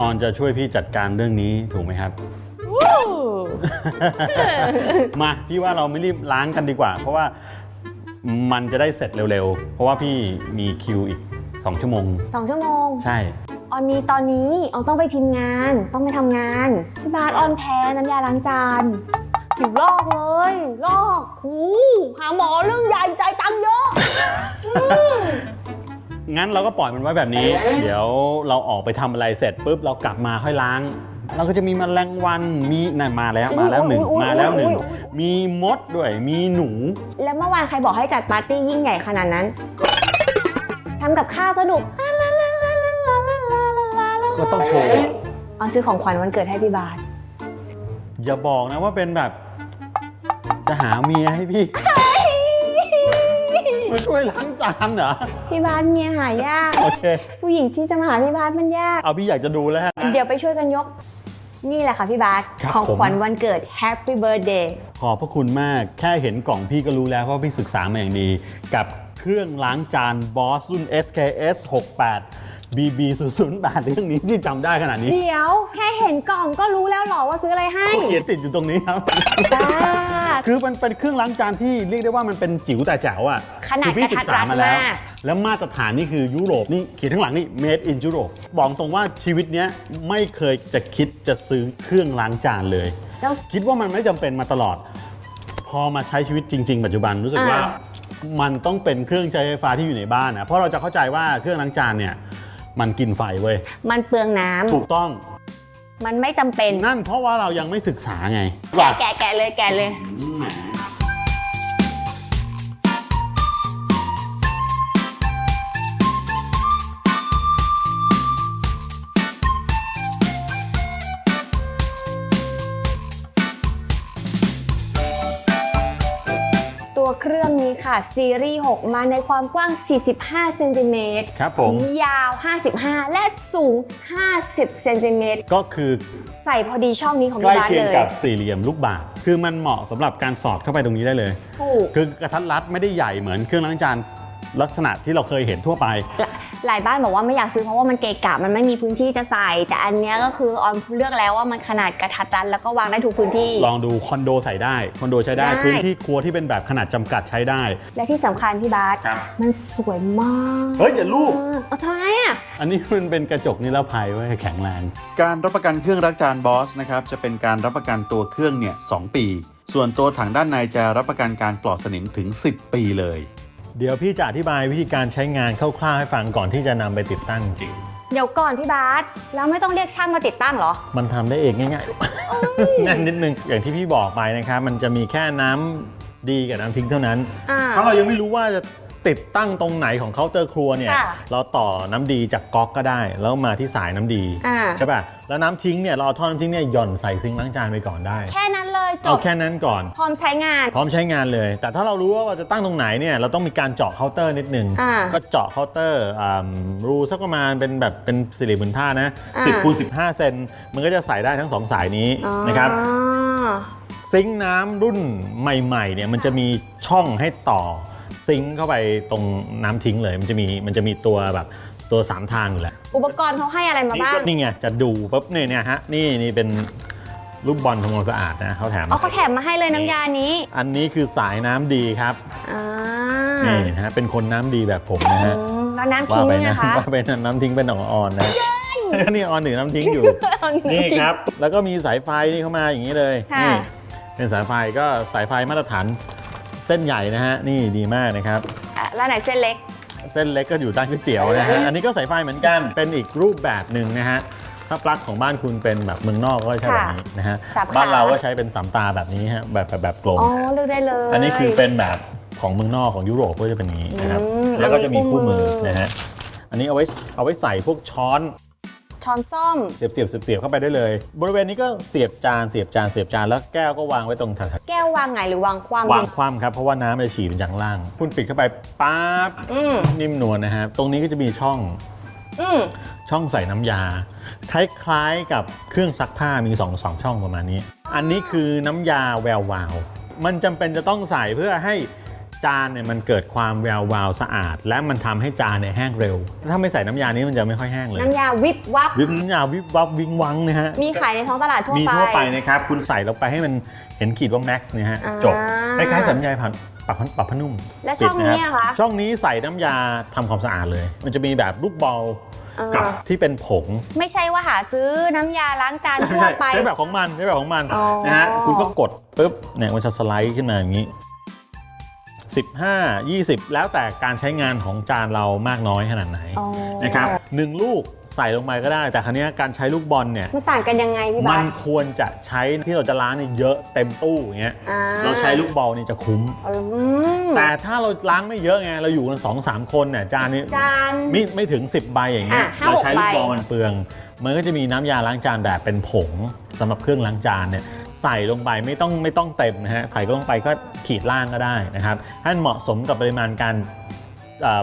ออนจะช่วยพี่จัดการเรื่องนี้ถูกไหมครับ วู้ มาพี่ว่าเราไม่รีบล้างกันดีกว่า เพราะว่ามันจะได้เสร็จเร็วๆ เพราะว่าพี่มีคิวอีก 2 ชั่วโมง สองชั่วโมง ใช่ ออนมีตอนนี้ออนต้องไปพิมพ์งาน ต้องไปทำงาน พี่บาสออนแพ้น้ำยาล้างจานผิวลอกเลยลอกหูหาหมอเรื่องใหญ่ใจายตังค์เยอะ งั้นเราก็ปล่อยมันไว้แบบนี้ เดี๋ยวเราออกไปทำอะไรเสร็จปุ๊บเรากลับมาค่อยล้าง เราก็จะมีแมลงวันมีนั่นมาแล้วมาแล้วหนึ่งอุ๊ยอุ๊ยมาแล้วหนึ่งอุ๊ยอุ๊ยมีมดด้วยมีหนู แล้วเมื่อวานใครบอกให้จัดปาร์ตี้ยิ่งใหญ่ขนาดนั้น ทำกับข้าวสนุกก็ต้องโชว์เอาซื้อของขวัญวันเกิดให้พี่บาสอย่าบอกนะว่าเป็นแบบ จะหาเมียให้พี่ มาช่วยล้างจานเหรอ พี่บาสเมียหายาก โอเค ผู้หญิงที่จะมาหาพี่บาสมันยาก เอาพี่อยากจะดูแล้วฮะ เดี๋ยวไปช่วยกันยก นี่แหละค่ะพี่บาสครับของผม ขวัญวันเกิด Happy Birthday ขอบพระคุณมาก แค่เห็นกล่องพี่ก็รู้แล้วเพราะพี่ศึกษามาอย่างดี กับเครื่องล้างจานบอสรุ่น SKS 68 BB 008เรื่องนี้ที่จำได้ขนาดนี้เดี๋ยวแค่เห็นกล่องก็รู้แล้วเหรอว่าซื้ออะไรให้ เขาเขียนติดอยู่ตรงนี้ครับจ้า คือมันเป็นเครื่องล้างจานที่เรียกได้ว่ามันเป็นจิ๋วแต่แจ๋วอะขนาดคือพี่ศึกษามาแล้วกระทัดรัดมาก แล้วมาตรฐานนี่คือยุโรปนี่เขียนข้างหลังนี่ made in Europe บอกตรงว่าชีวิตเนี้ยไม่เคยจะคิดจะซื้อเครื่องล้างจานเลย แล้ว คิดว่ามันไม่จำเป็นมาตลอด พอมาใช้ชีวิตจริง ๆ ปัจจุบันรู้สึกว่า อ่า มันต้องเป็นเครื่องใช้ไฟฟ้าที่อยู่ในบ้านนะเพราะเราจะเข้าใจว่าเครื่องล้างจานเนี่ยมันกินไฟเว้ยมันเปลืองน้ำ ถูกต้อง มันไม่จำเป็น นั่นเพราะว่าเรายังไม่ศึกษาไงแกะแกะแกะเลยแกะเลย ตัวเครื่อง นี้ค่ะ ซีรีส์ 6 มาในความกว้าง 45 เซนติเมตรครับผม ยาว 55 และสูง 50 เซนติเมตร ก็คือใส่พอดีช่องนี้ของใกล้พี่บาสเคียงเลยกับสี่เหลี่ยมลูกบาศก์คือมันเหมาะสำหรับการสอดเข้าไปตรงนี้ได้เลย ถูกคือกระทัดรัดไม่ได้ใหญ่เหมือนเครื่องล้างจานลักษณะที่เราเคยเห็นทั่วไปหล หลายบ้านบอกว่าไม่อยากซื้อเพราะว่ามันเกะกะมันไม่มีพื้นที่จะใส่ แต่อันเนี้ยก็คือออนเลือกแล้วว่ามันขนาดกระทัดรัดแล้วก็วางได้ทุกพื้นที่ ลองดูคอนโดใส่ได้คอนโดใช้ได้ได้ พื้นที่ครัวที่เป็นแบบขนาดจำกัดใช้ได้ และที่สำคัญพี่บาสครับ มันสวยมากเฮ้ยอย่าลูก เอาทำไมอะ อันนี้มันเป็นกระจกนิรภัยไว้ยแข็งแรง การรับประกันเครื่องรักจานบอสนะครับจะเป็นการรับประกันตัวเครื่องเนี่ยสปี ส่วนตัวถังด้านในจะรับประกันการปลอดสนิมถึง 10 ปีเลย เดี๋ยวพี่จะอธิบายวิธีการใช้งานคร่าวๆให้ฟังก่อนที่จะนำไปติดตั้งจริง เดี๋ยวก่อนพี่บาสแล้วไม่ต้องเรียกช่างมาติดตั้งเหรอ มันทำได้เองง่ายๆแน่นนิดนึง อย่างที่พี่บอกไปนะครับ มันจะมีแค่น้ำดีกับน้ำทิ้งเท่านั้น อ่า เพราะเรายังไม่รู้ว่าจะ ติดตั้งตรงไหนของเคาน์เตอร์ครัวเนี่ยค่ะเราต่อน้ำดีจากก๊อกก็ได้ แล้วมาที่สายน้ำดีอ่า ใช่ป่ะแล้วน้ำทิ้งเนี่ยเราเอาท่อน้ำทิ้งเนี่ยหย่อนใส่ซิงค์ล้างจานไปก่อนได้ แค่นั้นเลยจเอาบแค่นั้นก่อน พร้อมใช้งาน พร้อมใช้งานเลย แต่ถ้าเรารู้ว่าเราจะตั้งตรงไหนเนี่ยเราต้องมีการเจาะเคาน์เตอร์นิดนึง อ่าก็เจาะเคาน์เตอร์อ่ารูสักประมาณเป็นแบบเป็นสี่เหลี่ยมผืนผ้านะอ่า 10คูณ15 เซนมันก็จะใส่ได้ทั้งสองสายนี้อ๋อนะครับซิงค์น้ำรุ่นใหม่ๆเนี่ยมันจะมีช่องให้ต่อ ซิงค์เข้าไปตรงน้ำทิ้งเลย มันจะมีมันจะมีตัวแบบตัวสามทางอยู่แหละอุปกรณ์เขาให้อะไรมาบ้างนี่ไงจะดูปุ๊บเนี่ยเนี่ยฮะนี่นี่เป็นรูปบอลทำความสะอาดนะเขาแถมอ๋อเขาแถมมาให้เลยน้ำยานี้อันนี้คือสายน้ำดีครับอ่านี่นะฮะเป็นคนน้ำดีแบบผมนะฮะ อืมแล้วน้ำว่าทิ้งไปเนี่ยนะนะคะว่าไปนะน้ำทิ้งเป็นของออนนะ นี่ออนหนึ่งน้ำทิ้งอยู่นี่ครับ แล้วก็มีสายไฟนี่เข้ามาอย่างนี้เลย ค่ะ นี่เป็นสายไฟก็สายไฟมาตรฐาน เส้นใหญ่นะฮะ นี่ดีมากนะครับ อะแล้วไหนเส้นเล็ก เส้นเล็กก็อยู่ใต้ก๋วยเตี๋ยวนะฮะ อันนี้ก็สายไฟเหมือนกัน เป็นอีกรูปแบบหนึ่งนะฮะ ถ้าปลั๊กของบ้านคุณเป็นแบบเมืองนอกก็ใช้แบบนี้นะฮะสามขา บ้านเราก็ใช้เป็นสามตาแบบนี้ฮะ แบบแบบแบบกลม อ๋อเลือกได้เลย อันนี้คือเป็นแบบของเมืองนอกของยุโรปก็จะเป็นอย่างนี้นะครับ อืมแล้วก็จะมีคู่มืออันนี้คู่มือ นะฮะ อันนี้เอาไว้เอาไว้ใส่พวกช้อน ช้อนซ่อม เสียบเสียบเสียบเสียบเข้าไปได้เลย บริเวณนี้ก็เสียบจานเสียบจานเสียบจานแล้วแก้วก็วางไว้ตรงถัดแก้ววางไงหรือวางคว่ำวางคว่ำครับเพราะว่าน้ำมันจะฉี่เป็นจากข้างล่างคุณปิดเข้าไปปั๊บอืมนิ่มนวลนะฮะตรงนี้ก็จะมีช่องอืมช่องใส่น้ำยาคล้ายๆกับเครื่องซักผ้ามี2องสองช่องประมาณนี้ อันนี้คือน้ำยาแวววาว มันจำเป็นจะต้องใส่เพื่อให้ จานเนี่ยมันเกิดความแวววาวสะอาด และมันทำให้จานเนี่ยแห้งเร็ว ถ้าไม่ใส่น้ำยานี้มันจะไม่ค่อยแห้งเลย น้ำยาวิบวับ วิบน้ำยาวิบวับวิงวังนะฮะ มีขายในท้องตลาดทั่วมีไป ทั่วไปนะครับ คุณใส่ลงไปให้มันเห็นขีดว่าแม็กซ์เนี่ยฮะ อ่าจบคล้ายๆสัญญาผ่านปรับปรับผ้านุ่มและช่องปิดนี้รับอะคะ ช่องนี้ใส่น้ำยาทำความสะอาดเลย มันจะมีแบบลูกบอลเออกับที่เป็นผงไม่ใช่ว่าหาซื้อน้ำยาล้างจานทั่วไป ใช้แบบของมันใช้แบบของมันอ๋อ นะฮะคุณก็กดปุ๊บเนี่ยมันจะสไลด์ขึ้นมาอย่างนี้ 15 20 แล้วแต่การใช้งานของจานเรามากน้อยขนาดไหนอ๋อนะครับหนึ่งลูกใส่ลงไปก็ได้ แต่ครั้นี้ยการใช้ลูกบอลเนี่ยมันต่างกันยังไงพี่มับานสควรจะใช้ที่เราจะล้างเนี่ยเยอะเต็มตู้อย่างเงี้ยอ่เราใช้ลูกบอลนี่จะคุ้ม อืมแต่ถ้าเราล้างไม่เยอะไงเราอยู่กัน2อสามคนเนี่ยจานนี้ จาน ไม่ไม่ถึง 10 ใบอย่างเงี้ยอะห้าเราหกใช้ลูกใบบอลมันเปลือง มันก็จะมีน้ำยาล้างจานแบบเป็นผงสำหรับเครื่องล้างจานเนี่ย ใส่ลงไปไม่ต้องไม่ต้องเต็มนะฮะใส่ลงไปก็ขีดล่างก็ได้นะครับให้มันเหมาะสมกับปริมาณการ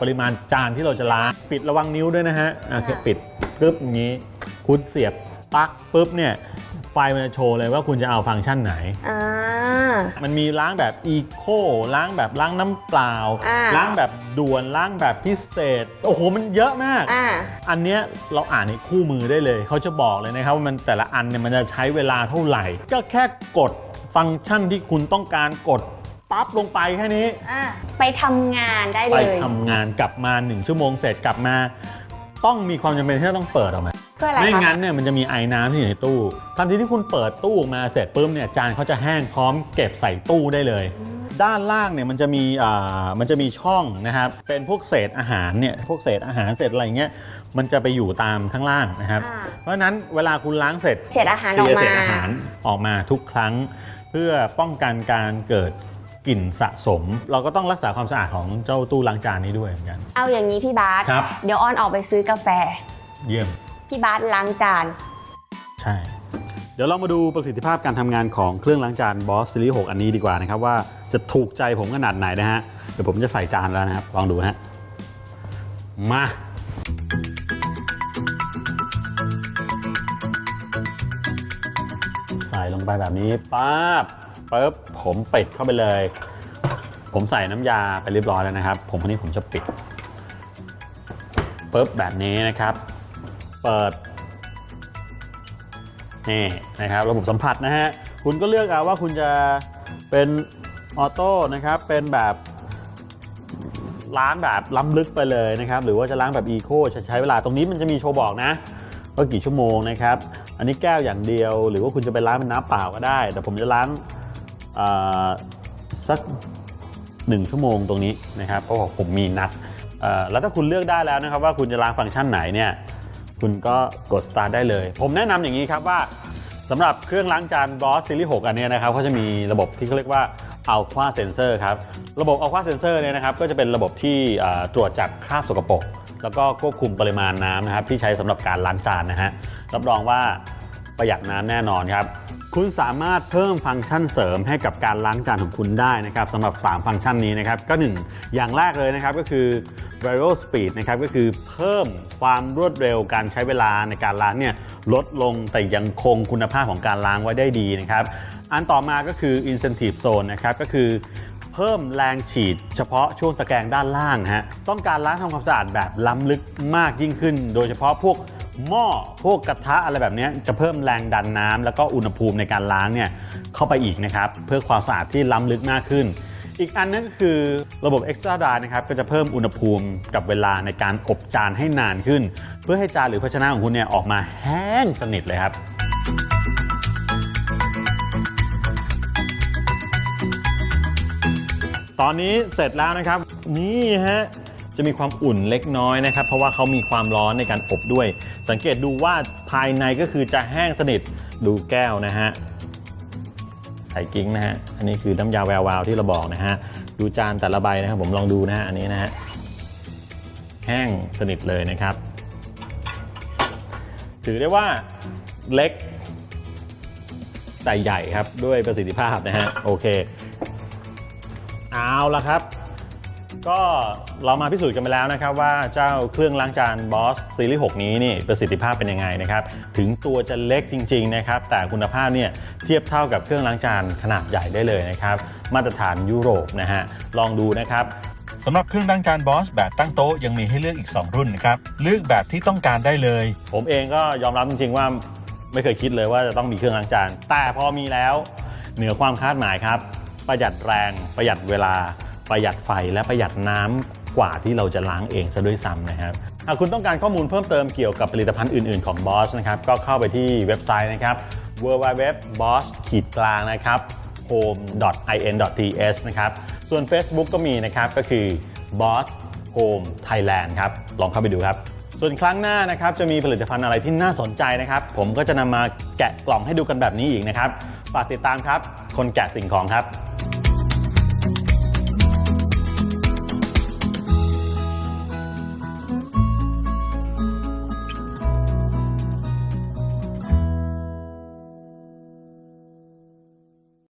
ปริมาณจานที่เราจะล้างปิดระวังนิ้วด้วยนะฮะอะคือปิดปึ๊บอย่างนี้ คุณเสียบปักปึ๊บเนี่ย ไฟมันจะโชว์เลยว่าคุณจะเอาฟังก์ชันไหน อ่า มันมีล้างแบบอีโคล้างแบบล้างน้ำเปล่า อ่า ล้างแบบด่วนล้างแบบพิเศษ โอ้โห มันเยอะมาก อ่า อันเนี้ยเราอ่านในคู่มือได้เลย เขาจะบอกเลยนะครับว่ามันแต่ละอันเนี่ยมันจะใช้เวลาเท่าไหร่ ก็แค่กดฟังก์ชันที่คุณต้องการกดปั๊บลงไปแค่นี้ อ่า ไปทำงานได้ไปเลย ทำงานกลับมา 1 ชั่วโมงเสร็จกลับมา ต้องมีความจำเป็นที่จะต้องเปิดออกมา เพื่ออะไรไม่คะงั้นเนี่ยมันจะมีไอ้น้ำที่อยู่ในตู้ทันทีที่คุณเปิดตู้ออกมาเสร็จปุ๊บเนี่ยจานเขาจะแห้งพร้อมเก็บใส่ตู้ได้เลย ด้านล่างเนี่ยมันจะมีอ่ามันจะมีช่องนะครับเป็นพวกเศษอาหารเนี่ยพวกเศษอาหารเศษอะไรเงี้ยมันจะไปอยู่ตามข้างล่างนะครับ อ่าเพราะฉะนั้นเวลาคุณล้างเสร็จเศษอาหารเคออลีกยร์เศมาษอาหารออกมาทุกครั้ง เพื่อป้องกันการเกิดกลิ่นสะสม เราก็ต้องรักษาความสะอาดของเจ้าตู้ล้างจานนี้ด้วยเหมือนกัน เอาอย่างนี้พี่บาสครับ เดี๋ยวออนออกไปซื้อกาแฟ เยี่ยม พี่บาสล้างจาน ใช่ เดี๋ยวเรามาดูประสิทธิภาพการทำงานของเครื่องล้างจาน Boss Series 6อันนี้ดีกว่านะครับ ว่าจะถูกใจผมขนาดไหนนะฮะ เดี๋ยวผมจะใส่จานแล้วนะครับ ลองดูนะฮะ มา ใส่ลงไปแบบนี้ป๊าบปึ๊บผมปิดเข้าไปเลย ผมใส่น้ำยาไปเรียบร้อยแล้วนะครับ ผมคนนี้ผมจะปิดปึ๊บแบบนี้นะครับ เปิดนี่นะครับระบบสัมผัสนะฮะคุณก็เลือกเอาว่าคุณจะเป็นออโต้นะครับเป็นแบบล้างแบบล้ำลึกไปเลยนะครับหรือว่าจะล้างแบบอีโคจะใช้เวลาตรงนี้มันจะมีโชว์บอกนะว่ากี่ชั่วโมงนะครับอันนี้แก้วอย่างเดียว หรือว่าคุณจะไปล้างเป็นน้ำเปล่าก็ได้ แต่ผมจะล้างสักหนึ่งชั่วโมงตรงนี้นะครับเพราะผมมีนัดแล้วถ้าคุณเลือกได้แล้วนะครับว่าคุณจะล้างฟังก์ชันไหนเนี่ย คุณก็กด start ได้เลย ผมแนะนำอย่างนี้ครับว่าสำหรับเครื่องล้างจาน Boss Series 6 อันนี้นะครับเขาจะมีระบบที่เขาเรียกว่า Aqua Sensor ครับ ระบบ Aqua Sensor เนี่ยนะครับก็จะเป็นระบบที่ตรวจจับคราบสกปรกแล้วก็ควบคุมปริมาณน้ำนะครับที่ใช้สำหรับการล้างจานนะฮะรับรองว่าประหยัดน้ำแน่นอนครับ คุณสามารถเพิ่มฟังก์ชันเสริมให้กับการล้างจานของคุณได้นะครับสำหรับ 3 ฟังก์ชันนี้นะครับก็ 1 อย่างแรกเลยนะครับก็คือ Variable Speed นะครับก็คือเพิ่มความรวดเร็วการใช้เวลาในการล้างเนี่ยลดลงแต่ยังคงคุณภาพของการล้างไว้ได้ดีนะครับอันต่อมาก็คือ Incentive Zone นะครับก็คือเพิ่มแรงฉีดเฉพาะช่วงตะแกรงด้านล่างฮะ ต้องการล้างทำความสะอาดแบบล้ำลึกมากยิ่งขึ้น โดยเฉพาะพวก หม้อพวกกระทะอะไรแบบนี้จะเพิ่มแรงดันน้ำแล้วก็อุณหภูมิในการล้างเนี่ยเข้าไปอีกนะครับเพื่อความสะอาดที่ล้ำลึกมากขึ้น อีกอันนึงก็คือระบบ Extra Dry นะครับก็จะเพิ่มอุณหภูมิกับเวลาในการอบจานให้นานขึ้น เพื่อให้จานหรือภาชนะของคุณเนี่ยออกมาแห้งสนิทเลยครับตอนนี้เสร็จแล้วนะครับ นี่ฮะ จะมีความอุ่นเล็กน้อยนะครับ เพราะว่าเขามีความร้อนในการอบด้วย สังเกตดูว่าภายในก็คือจะแห้งสนิทดูแก้วนะฮะใส่กิ้งนะฮะอันนี้คือน้ำยาแวววาวที่เราบอกนะฮะดูจานแต่ละใบนะครับ ผมลองดูนะฮะอันนี้นะฮะแห้งสนิทเลยนะครับ ถือได้ว่าเล็กแต่ใหญ่ครับด้วยประสิทธิภาพนะฮะโอเค เอาละครับ ก็เรามาพิสูจน์กันไปแล้วนะครับว่าเจ้าเครื่องล้างจาน Boss ซีรีส์ 6 นี้นี่ประสิทธิภาพเป็นยังไงนะครับ ถึงตัวจะเล็กจริงๆนะครับแต่คุณภาพเนี่ยเทียบเท่ากับเครื่องล้างจานขนาดใหญ่ได้เลยนะครับมาตรฐานยุโรปนะฮะลองดูนะครับสำหรับเครื่องล้างจานบอสแบบตั้งโต๊ะยังมีให้เลือกอีก 2 รุ่นนะครับเลือกแบบที่ต้องการได้เลย ผมเองก็ยอมรับจริงๆว่าไม่เคยคิดเลยว่าจะต้องมีเครื่องล้างจาน แต่พอมีแล้วเหนือความคาดหมายครับ ประหยัดแรงประหยัดเวลา ประหยัดไฟและประหยัดน้ำกว่าที่เราจะล้างเองซะด้วยซ้ำนะครับหากคุณต้องการข้อมูลเพิ่มเติมเกี่ยวกับผลิตภัณฑ์อื่น ๆของ Boss นะครับก็เข้าไปที่เว็บไซต์นะครับ www.boss ขีดกลางนะครับ home.in.ts นะครับ ส่วน Facebook ก็มีนะครับก็คือ Boss Home Thailand ครับ ลองเข้าไปดูครับ ส่วนครั้งหน้านะครับจะมีผลิตภัณฑ์อะไรที่น่าสนใจนะครับ ผมก็จะนำมาแกะกล่องให้ดูกันแบบนี้อีกนะครับ ฝากติดตามครับ คนแกะสิ่งของครับ